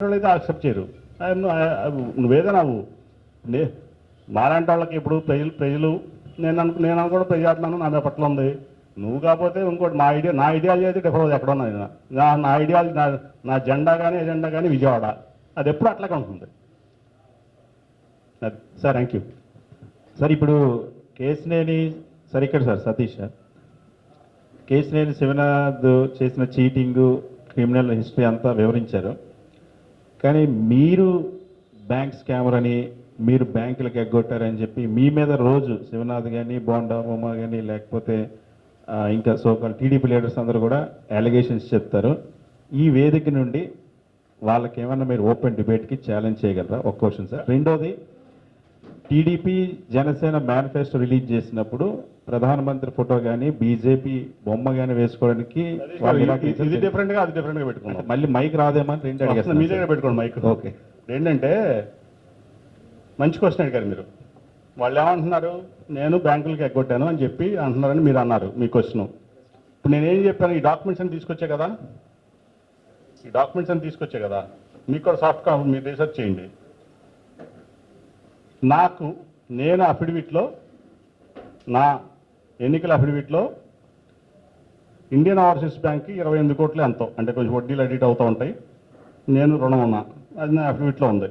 అయితే యాక్సెప్ట్ చేయరు. ఆ, నువ్వు నే మాలాంటి వాళ్ళకి ఇప్పుడు ప్రజలు ప్రజలు నేను అను నేను అనుకోవడం ప్రజాత్మను నా మీద పట్ల ఉంది. నువ్వు కాకపోతే ఇంకోటి మా ఐడియా నా ఐడియాలజీ అయితే డిఫరెంట్ ఎక్కడ ఉన్నది నా నా ఐడియాలజీ నా నా జెండా కానీ ఎజెండా కానీ విజయవాడ. అది ఎప్పుడు అట్లాగే ఉంటుంది. సార్ థ్యాంక్ యూ సార్ ఇప్పుడు కేసునేని సార్ ఇక్కడ సార్ సతీష్ సార్. కేసునేని శివనాథ్ చేసిన చీటింగ్ క్రిమినల్ హిస్టరీ అంతా వివరించారు. కానీ మీరు బ్యాంక్ స్కామర్ అని మీరు బ్యాంకులకు ఎగ్గొట్టారని చెప్పి మీ మీద రోజు శివనాథ్ కానీ బోండా ఉమా కానీ లేకపోతే ఇంకా సోకాల్ టీడీపీ లీడర్స్ అందరూ కూడా అలిగేషన్స్ చెప్తారు. ఈ వేదిక నుండి వాళ్ళకి ఏమన్నా మీరు ఓపెన్ డిబేట్కి ఛాలెంజ్ చేయగలరా? ఒక క్వశ్చన్ సార్ రెండోది టీడీపీ జనసేన మేనిఫెస్టో రిలీజ్ చేసినప్పుడు ప్రధానమంత్రి ఫోటో కానీ బీజేపీ బొమ్మ కానీ వేసుకోవడానికి ఇది- డిఫరెంట్గా అది డిఫరెంట్గా పెట్టుకున్నాం మళ్ళీ మైక్ రాదేమో అని రెండు మీ దగ్గర పెట్టుకోండి మైక్. ఓకే. ఏంటంటే మంచి క్వశ్చన్ అడిగారు మీరు. వాళ్ళు ఏమంటున్నారు? నేను బ్యాంకులకి ఎగ్గొట్టాను అని చెప్పి అంటున్నారని మీరు అన్నారు మీ క్వశ్చన్ ఇప్పుడు నేనేం చెప్పాను? ఈ డాక్యుమెంట్స్ అని తీసుకొచ్చా కదా? ఈ డాక్యుమెంట్స్ అని తీసుకొచ్చా కదా? మీకు కూడా సాఫ్ట్ కాపీ మీరు రీసెర్చ్ చేయండి. నాకు నేను అఫిడవిట్లో నా ఎన్నికల అఫిడవిట్లో ఇండియన్ ఓవర్సీస్ బ్యాంక్కి ఇరవై ఎనిమిది కోట్లు ఎంతో అంటే కొంచెం వడ్డీలు అడిట్ అవుతూ ఉంటాయి. నేను రుణం ఉన్నా. అది నా అఫిడవిట్లో ఉంది.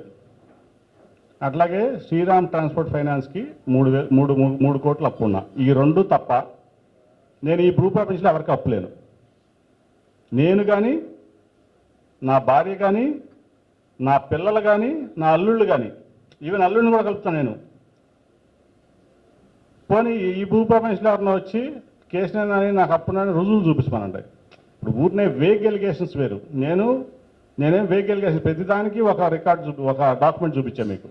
అట్లాగే శ్రీరామ్ ట్రాన్స్పోర్ట్ ఫైనాన్స్కి మూడు వే మూడు మూడు- మూడు కోట్లు అప్పు ఉన్నా. ఈ రెండు తప్ప నేను ఈ గ్రూప్ ఆఫీస్లో ఎవరికి అప్పులేను నేను కానీ నా భార్య కానీ నా పిల్లలు కానీ నా అల్లుళ్ళు కానీ ఈవెన్ అల్లుడిని కూడా కలుపుతాను నేను. పోనీ ఈ భూ ప్రపంచంలో వచ్చి కేసునని నాకు అప్పునని రుజువులు చూపిస్తానండి ఇప్పుడు ఊరినే వేగ్ ఎలిగేషన్స్ వేరు. నేను నేనేం వేగ్ ఎలిగేషన్ ప్రతిదానికి ఒక రికార్డ్ చూపి ఒక డాక్యుమెంట్ చూపించాను మీకు.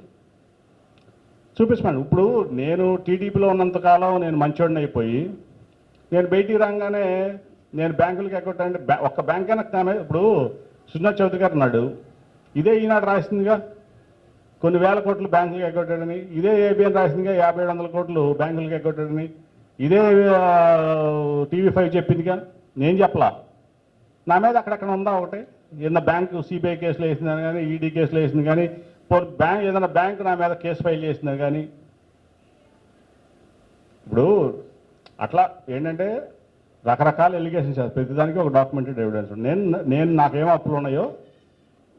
చూపిస్తాను. ఇప్పుడు నేను టీడీపీలో ఉన్నంతకాలం నేను మంచోడిని అయిపోయి నేను బయటికి రాగానే నేను బ్యాంకులకి అకౌంట్ అంటే ఒక్క బ్యాంక్ అయినా ఇప్పుడు సుజనా చౌదరి గారు ఉన్నాడు. ఇదే ఈనాడు రాసిందిగా కొన్ని వేల కోట్లు బ్యాంకులకి ఎగ్గొట్టాడని ఇదే ఏబిఎన్ రాసిందిగా యాభై ఏడు వందల కోట్లు బ్యాంకులకు ఎగ్గొట్టాడని ఇదే టీవీ ఫైవ్ చెప్పిందిగా. నేను చెప్పలా. నా మీద అక్కడక్కడ ఉందా ఒకటి? ఏదైనా బ్యాంకు సిబిఐ కేసులు వేసిందని కానీ ఈడీ కేసులు వేసింది కానీ బ్యాంక్ ఏదైనా బ్యాంకు నా మీద కేసు ఫైల్ చేసిందని కానీ ఇప్పుడు అట్లా ఏంటంటే రకరకాల ఎలిగేషన్స్ ప్రతిదానికి ఒక డాక్యుమెంటెడ్ ఎవిడెన్స్. నేను నేను నాకేం అప్పులు ఉన్నాయో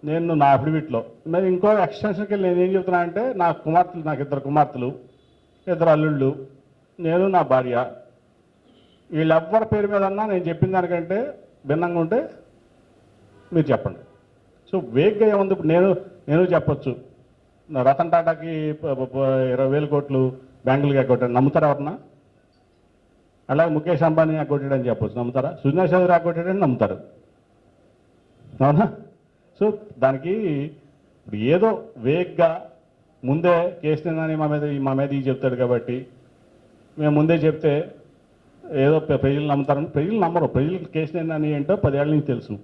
నేను నా అఫిడవిట్లో. మరి ఇంకో ఎక్స్టెన్షన్కి వెళ్ళి నేను ఏం చెప్తున్నా అంటే నా కుమార్తెలు నాకు ఇద్దరు కుమార్తెలు ఇద్దరు అల్లుళ్ళు నేను నా భార్య. వీళ్ళెవ్వరి పేరు మీద అన్నా నేను చెప్పిన దానికంటే భిన్నంగా ఉంటే మీరు చెప్పండి. సో వేగ్గా ఏముంది? ఇప్పుడు నేను నేను చెప్పొచ్చు. నా రతన్ టాటాకి ఇరవై వేల కోట్లు బ్యాంకులకి ఎగ్గొట్టాను నమ్ముతారా ఎవరన్నా? అలాగే ముఖేష్ అంబానీ ఎగ్గొట్టాడని చెప్పొచ్చు. నమ్ముతారా? సుజనా చౌదరి ఎగ్గొట్టాడని నమ్ముతారు. అవునా? సో దానికి ఇప్పుడు ఏదో వేగ్గా ముందే కేసు అని మా మీద మా మీద ఈ చెప్తాడు కాబట్టి మేము ముందే చెప్తే ఏదో ప్రజలు నమ్ముతారని ప్రజలు నమ్మరు. ప్రజలకు కేసుని అని ఏంటో పదేళ్ళ నుంచి తెలుసు.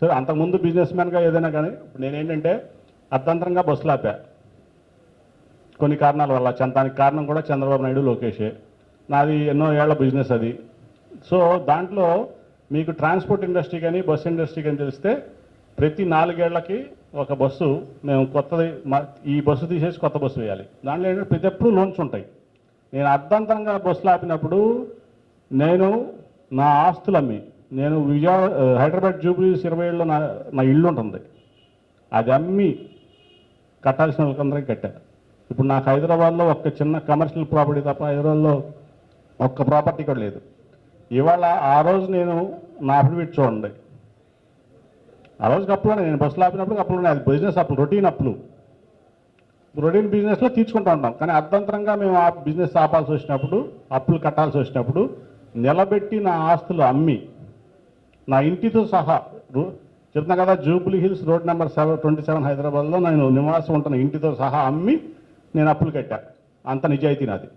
సరే అంతకుముందు బిజినెస్ మ్యాన్గా ఏదైనా కానీ ఇప్పుడు నేనేంటంటే అర్థంతరంగా బస్సులు ఆపా. కొన్ని కారణాల వల్ల చంద- దానికి కారణం కూడా చంద్రబాబు నాయుడు లోకేషే. నాది ఎన్నో ఏళ్ళ బిజినెస్ అది. సో దాంట్లో మీకు ట్రాన్స్పోర్ట్ ఇండస్ట్రీ కానీ బస్ ఇండస్ట్రీ కానీ తెలిస్తే ప్రతి నాలుగేళ్ళకి ఒక బస్సు మేము కొత్తది మా- ఈ బస్సు తీసేసి కొత్త బస్సు వేయాలి. దాంట్లో ఏంటంటే ప్రతి ఎప్పుడు లోన్స్ ఉంటాయి. నేను అర్ధంతరంగా బస్సులు ఆపినప్పుడు నేను నా ఆస్తులు అమ్మి నేను విజయవాడ హైదరాబాద్ జూబ్లీస్ ఇరవై ఏళ్ళలో నా నా ఇల్లు ఉంటుంది. అది అమ్మి కట్టాల్సిన వాళ్ళకందరికీ కట్టాను ఇప్పుడు నాకు హైదరాబాద్లో ఒక చిన్న కమర్షియల్ ప్రాపర్టీ తప్ప హైదరాబాద్లో ఒక్క ప్రాపర్టీ కూడా లేదు. ఇవాళ ఆ రోజు నేను నా అఫిడవిట్ చూడండి. ఆ రోజుకి అప్పులు నేను బస్సులో ఆపినప్పుడు అప్పులు ఉన్నాయి అది బిజినెస్ అప్పులు రొటీన్ అప్పులు. రొటీన్ బిజినెస్లో తీర్చుకుంటూ ఉంటాం కానీ అర్థంతరంగా మేము ఆ బిజినెస్ ఆపాల్సి వచ్చినప్పుడు అప్పులు కట్టాల్సి వచ్చినప్పుడు నిలబెట్టి నా ఆస్తులు అమ్మి నా ఇంటితో సహా చెప్తున్నా కదా Jubilee Hills road number seven twenty seven హైదరాబాద్లో నేను నివాసం ఉంటున్న ఇంటితో సహా అమ్మి నేను అప్పులు కట్టా. అంత నిజాయితీ నాది.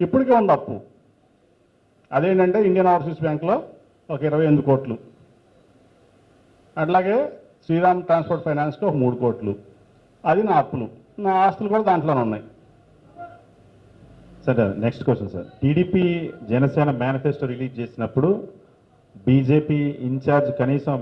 ఇప్పటికే ఉంది అప్పు. అదేంటంటే ఇండియన్ ఓవర్సీస్ బ్యాంక్లో ఒక ఇరవై ఎనిమిది కోట్లు. అట్లాగే శ్రీరామ్ ట్రాన్స్పోర్ట్ ఫైనాన్స్కి ఒక మూడు కోట్లు. అది నా అప్పులు. నా ఆస్తులు కూడా దాంట్లోనే ఉన్నాయి. సరే next question sir. TDP Janasena manifesto release చేసినప్పుడు బీజేపీ ఇన్ఛార్జ్ కనీసం